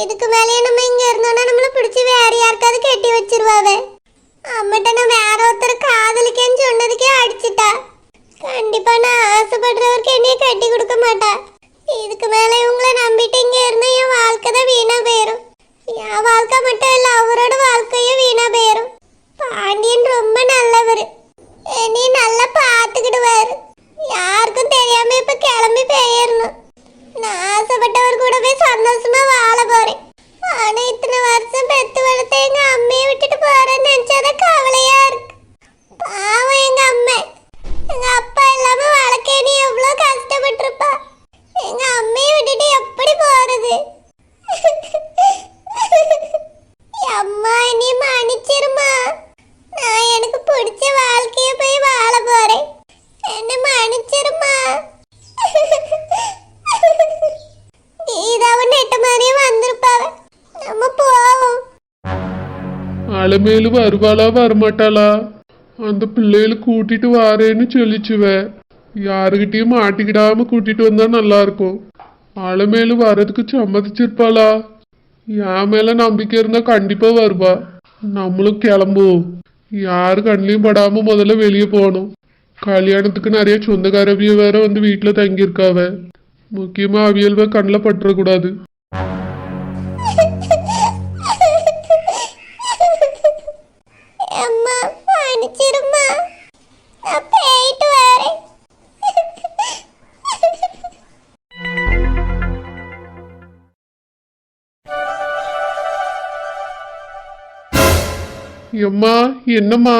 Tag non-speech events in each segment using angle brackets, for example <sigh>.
இதுக்கு மேலேயே நம்ம இங்க இருந்தோம்னா நம்மள பிடிச்சி வேற யாருக்காவது கட்டி வச்சிருவாவே? அம்மட்ட நான் வேற ஒருத்தர் காதலிக்கேன்னு சொன்னதுக்கே அடிச்சிட்டா. கண்டிப்பா நான் ஆசைப்படுறவருக்கு என்னைய கட்டி கொடுக்க மாட்டா. இதுக்கு மேல இவங்கள நம்பிட்டு இங்க இருந்தா என் வாழ்க்கை தான் வீணா போயிரும். என் வாழ்க்கை மட்டும் இல்ல அவரோட வாழ்க்கையும் வீணா போயிரும் பாண்டியன் ரொம்ப நல்லவர் என்னையும் நல்லா பார்த்துக்கிடுவாரு யாருக்கும் தெரியாம இப்ப கிளம்பி போயிடணும் நான் ஆசைப்பட்டவர் கூட போய் சந்தோஷமா வாழ போறேன் ஆனா இத்தனை வருஷம் பெத்து வளர்த்த எங்க அம்மையை விட்டுட்டு போறேன்னு நினைச்சாதான் கவலையா இருக்கு பாவம் எங்க அம்மை எங்க அப்பா இல்லாம வளர்க்க நீ எவ்வளவு கஷ்டப்பட்டிருப்பா எங்க அம்மையை விட்டுட்டு எப்படி போறது அம்மா நீ மன்னிச்சிருமா நான் எனக்கு பிடிச்ச வாழ்க்கைய போய் வாழ போறேன் என்ன மன்னிச்சிருமா கீதாவும் நெட்ட மாதிரியே வந்திருப்பாவ நம்ம போவோம் அலமேலு வருவாளா வரமாட்டாளா? அந்த பிள்ளைகளை கூட்டிட்டு வாரேன்னு சொல்லிச்சுவ. யாருகிட்டயும் மாட்டிக்கிடாம கூட்டிட்டு வந்தா நல்லா இருக்கும் அலமேலு வர்றதுக்கு சம்மதிச்சிருப்பாளா? என் மேல நம்பிக்கை இருந்தா கண்டிப்பா வருவா. நம்மளும் கிளம்புவோம். யாரு கண்ணிலையும் படாம முதல்ல வெளியே போகணும். கல்யாணத்துக்கு நிறைய சொந்தக்காரவிய வேற வந்து வீட்டுல தங்கியிருக்காவ. முக்கியமா அவியல்வ கண்ணில் பட்டுறக்கூடாது. எம்மா என்னம்மா?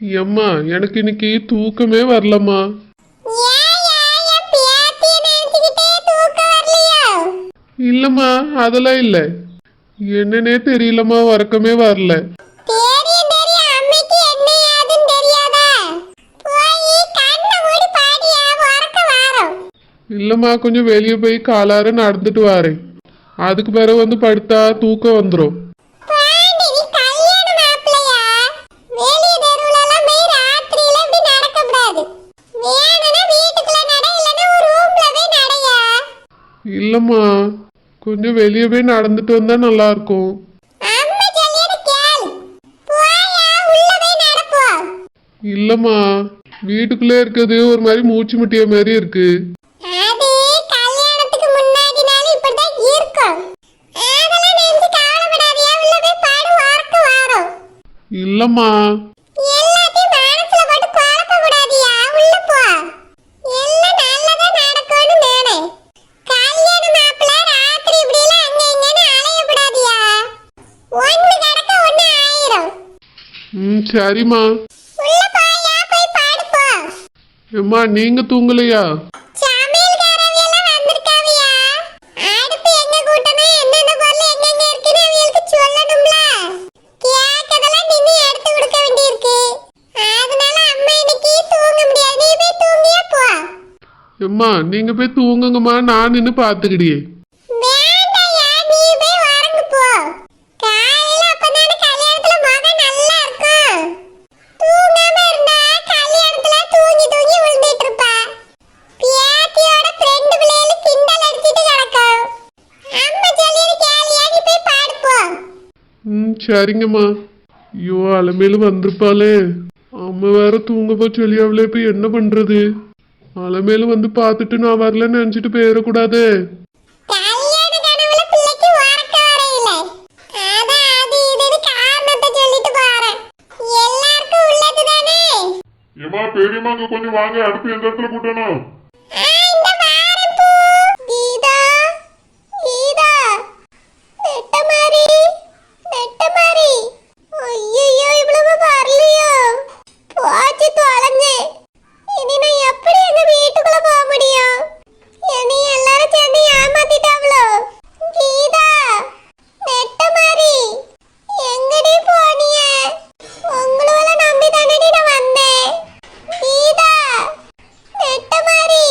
எம்மா எனக்கு இன்னைக்கு தூக்கமே வரலம்மா. இல்லம்மா அதெல்லாம் இல்லை. என்னன்னே தெரியலம்மா உறக்கமே வரல. இல்லம்மா கொஞ்சம் வெளியே போய் காலார நடந்துட்டு வரேன் அதுக்கு பிறகு வந்து படுத்தா தூக்கம் வந்துடும் இல்லம்மா கொஞ்சம் வெளியே போய் நடந்துட்டு வந்தா நல்லா இருக்கும் இல்லம்மா வீட்டுக்குள்ளே இருக்கிறது ஒரு மாதிரி மூச்சு முட்டிய மாதிரி இருக்கு ஆயிரும். ம் சரிம்மா. உள்ள போயா போய் பாடு போ. எம்மா நீங்க தூங்கலையா சமையல்காரவி எல்லாம் வந்திருக்காவியா அடுப்பு எங்க கூட்டணும் என்னென்ன பொருள் எங்கெங்க இருக்குன்னு அவியலுக்கு சொல்லணும்ல கேக்கதெல்லாம் நின்னு எடுத்து கொடுக்க வேண்டியிருக்கு அதனால அம்மா இன்னைக்கு தூங்க முடியாது நீ போய் தூங்கியா போ எம்மா நீங்க போய் தூங்குங்கம்மா நான் நின்று பார்த்துக்கிடியே வேண்டாயா நீ போய் வரங்கு போ காலையில அப்பதானே கல்யாணத்துல முகம் நல்லா இருக்கும் தூங்காம இருந்தா கல்யாணத்துல தூங்கி தூங்கி விழுந்துட்டு இருப்பா பியாத்தியோட ஃப்ரெண்டு பிள்ளைகள கிண்டல் அடிச்சிட்டு கிடக்கும் அம்மா சொல்லியது கேளியா நீ போய் பாடு போ. ம் சரிங்கம்மா. ஐயோ அலமேலு வந்திருப்பாளே. அம்மா வேற தூங்க போ சொல்லி அவளே இப்போ என்ன பண்றது? அலமேலு வந்து பார்த்துட்டு நான் வரலன்னு நினச்சிட்டு போயிடக்கூடாதே. ஏமா பெரியம்மா கொஞ்சம் வாங்க அடுத்து எந்த இடத்துல கூட்டணும் ஆ, இந்த வாரம் பூ. கீதா கீதா நெட்டமாரி நெட்டமாரி ஐயையோ இவ்வளவு வரலையோ போச்சு தொலைஞ்சேன் இனி நான் எப்படி எங்க வீட்டுக்குள்ள போக முடியும் என்னை எல்லாரும் சேர்ந்து ஏமாத்திட்டாவளோ கீதா நெட்டமாரி எங்கடி போனிய உங்களோட நம்பி தானடி நான் வந்தேன் கீதா நெட்டமாரி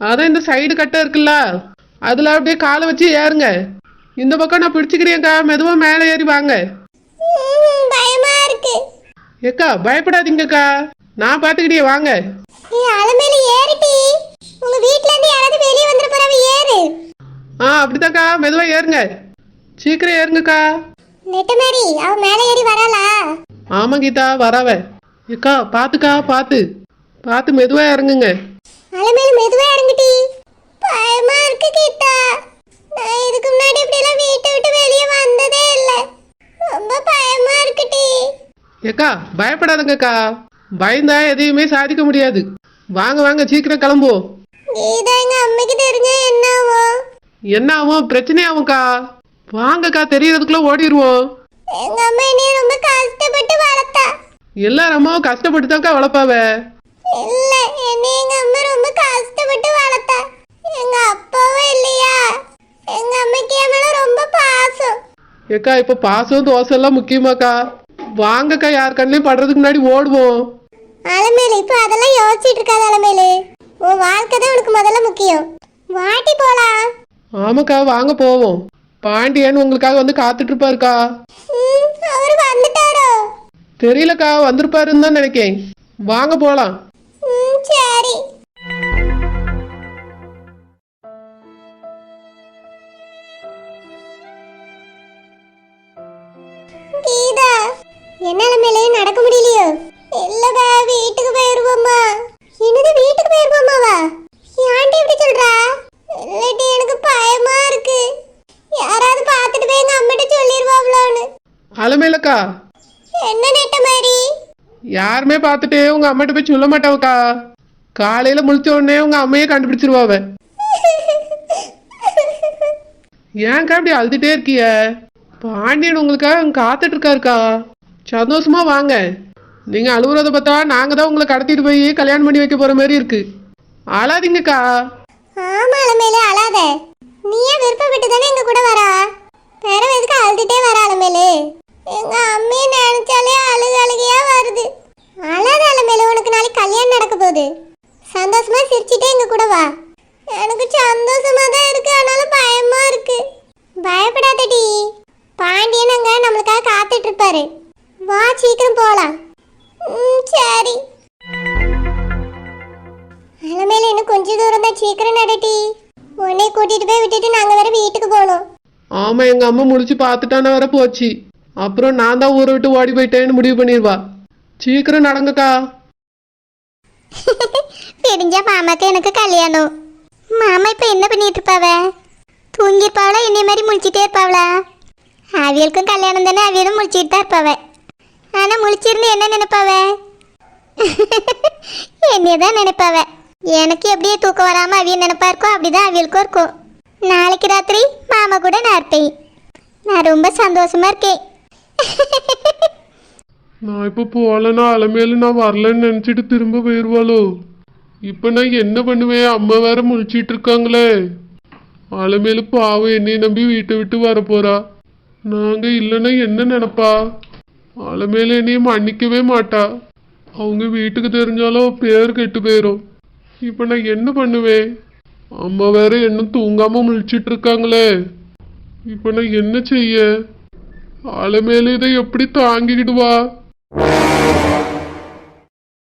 அதான் இந்த சைடு கட்டை இருக்குல்ல அதில் அப்படியே காலை வச்சு ஏறுங்க. இந்த பக்கம் நான் பிடிச்சிக்கிறேன்க்கா மெதுவாக மேலே ஏறி வாங்க. பயமா இருக்கு. ஏக்கா பயப்படாதீங்கக்கா. நான் பார்த்துக்கிட்டே வாங்க. நீ அலமேல ஏறிட்டி. உங்க வீட்ல இருந்து யாராவது வெளியே வந்துட போறாவ ஏறு. ஆ அப்படிதான்க்கா மெதுவாக ஏறுங்க. சீக்கிரம் ஏறுங்கக்கா. நெட்ட மாதிரி அவ மேல ஏறி வராளா? ஆமாம் கீதா வரவ. ஏக்கா பார்த்துக்கா பார்த்து பார்த்து மெதுவாக இறங்குங்க. அலமேல மெதுவா இறங்குட்டி பயமா இருக்கு கீதா. நான் இதுக்கு முன்னாடி இப்படி எல்லாம் வீட்டை விட்டு வெளியே வந்ததே இல்ல. ரொம்ப பயமா இருக்குடி ஏக்கா பயப்படாதங்கக்கா. பயந்தா எதையுமே சாதிக்க முடியாது. வாங்க வாங்க சீக்கிரம் கிளம்புவோம் கீதா எங்க அம்மைக்கு தெரிஞ்சா என்ன ஆகும் என்ன ஆகும் பிரச்சனை ஆகும்க்கா வாங்கக்கா தெரியறதுக்குள்ள ஓடிடுவோம் எங்க அம்மா என்னைய ரொம்ப கஷ்டப்பட்டு வளர்த்தா. எல்லாரும் அம்மாவும் கஷ்டப்பட்டு தான்க்கா வளர்ப்பாவ. இல்ல என்னை எங்க அம்மா ரொம்ப கஷ்டப்பட்டு வளர்த்தா? எங்க அப்பாவும் இல்லையா? எங்க அம்மைக்கு என் மேல ரொம்ப பாசம். ஏக்கா இப்போ பாசம் தோசை எல்லாம் முக்கியமாக்கா. வாங்கக்கா யார் கண்ணையும் படுறதுக்கு முன்னாடி ஓடுவோம். அலமேலு இப்போ அதெல்லாம் யோசிச்சுட்டு இருக்காது அலமேலு. உன் வாழ்க்கை தான் உனக்கு முதல்ல முக்கியம். வாட்டி போலாம் ஆமாக்கா வாங்க போவோம். பாண்டியன் உங்களுக்காக வந்து காத்துட்டு இருப்பாருக்கா அவரு வந்துட்டாரோ? தெரியலக்கா வந்திருப்பாருன்னு தான் நினைக்கேன். வாங்க போலாம். சரி. கீதா என்ன அலமேலு நடக்க முடியலையோ? இல்லப்பா வீட்டுக்கு போயிருவோம்மா என்னது வீட்டுக்கு போயிருவோமாவா? ஏன்டி இப்படி சொல்றா? இல்லடி எனக்கு பயமா இருக்கு. யாராவது பார்த்துட்டு போய் எங்க அம்மிட்ட சொல்லிடுவாங்களோன்னு அலமேலக்கா. என்ன நெட்ட மாதிரி யாருமே பார்த்துட்டு உங்க அம்மாட்ட போய் சொல்ல மாட்டாவக்கா. காலையில முழிச்ச உடனே உங்க அம்மையே கண்டுபிடிச்சிருவாவ ஏன்க்கா இப்படி அழுதுட்டே இருக்கிய? பாண்டியன் உங்களுக்காக அங்க காத்துட்டு இருக்காருக்கா. சந்தோஷமா வாங்க. நீங்க அழுகுறத பார்த்தா நாங்க தான் உங்களை கடத்திட்டு போய் கல்யாணம் பண்ணி வைக்க போற மாதிரி இருக்கு. அழாதீங்கக்கா. ஆமா அலமேலே அழாத. நீயே விருப்பப்பட்டு தானே எங்க கூட வரா? வேற எதுக்கு அழுதுட்டே வர அலமேலே எங்க அம்மையை நினைச்சாலே அழுகு அழுகையா வருது அழாத அலமேலு உனக்கு நாளைக்கு கல்யாணம் நடக்க போகுது சந்தோஷமா சிரிச்சிட்டே எங்க கூட வா எனக்கு சந்தோஷமா தான் இருக்கு ஆனாலும் பயமா இருக்கு பயப்படாதடி பாண்டியன் அங்க நம்மளுக்காக காத்துட்டு இருப்பாரு வா சீக்கிரம் போலாம் ம், சரி அலமேல இன்னும் கொஞ்ச தூரம் தான் சீக்கிரம் நடட்டி. உன்னை கூட்டிட்டு போய் விட்டுட்டு நாங்க வேற வீட்டுக்கு போகணும் ஆமா எங்க அம்மா முடிச்சு பார்த்துட்டான வர போச்சு. அப்புறம் நான் தான் ஊரை விட்டு ஓடி போயிட்டேன்னு முடிவு பண்ணிடுவா. சீக்கிரம் நடங்கக்கா. <laughs> தெரிஞ்சா மாமாக்கு எனக்கு கல்யாணம். மாமா இப்ப என்ன பண்ணிட்டு இருப்பாவ? தூங்கிருப்பாவளா என்னை மாதிரி முழிச்சிட்டே இருப்பாவளா? அவியலுக்கும் கல்யாணம் தானே அவியலும் முழிச்சிட்டு தான் இருப்பாவ. ஆனா முழிச்சிருந்து என்ன நினைப்பாவ? <laughs> என்னைய தான் நினைப்பாவ. எனக்கு எப்படியே தூக்கம் வராமல் அவிய நினைப்பா இருக்கோ அப்படிதான் அவியலுக்கும் இருக்கும். நாளைக்கு ராத்திரி மாமா கூட நான் இருப்பேன். நான் ரொம்ப சந்தோஷமா இருக்கேன். <laughs> நான் இப்போ போகலன்னா அலமேலு நான் வரலன்னு நினச்சிட்டு திரும்ப போயிடுவாளோ இப்போ நான் என்ன பண்ணுவேன் அம்மா வேற முழிச்சிட்டு இருக்காங்களே. அலமேலு பாவம் என்னை நம்பி வீட்டை விட்டு வர போறா நாங்க இல்லைன்னா என்ன நினைப்பா? அலமேலு என்னையும் மன்னிக்கவே மாட்டா. அவங்க வீட்டுக்கு தெரிஞ்சாலும் பேர் கெட்டு போயிடும் இப்போ நான் என்ன பண்ணுவேன்? அம்மா வேற என்ன தூங்காம முழிச்சிட்டு இருக்காங்களே இப்போ நான் என்ன செய்ய? அலமேலு இதை எப்படி தாங்கிக்கிடுவா?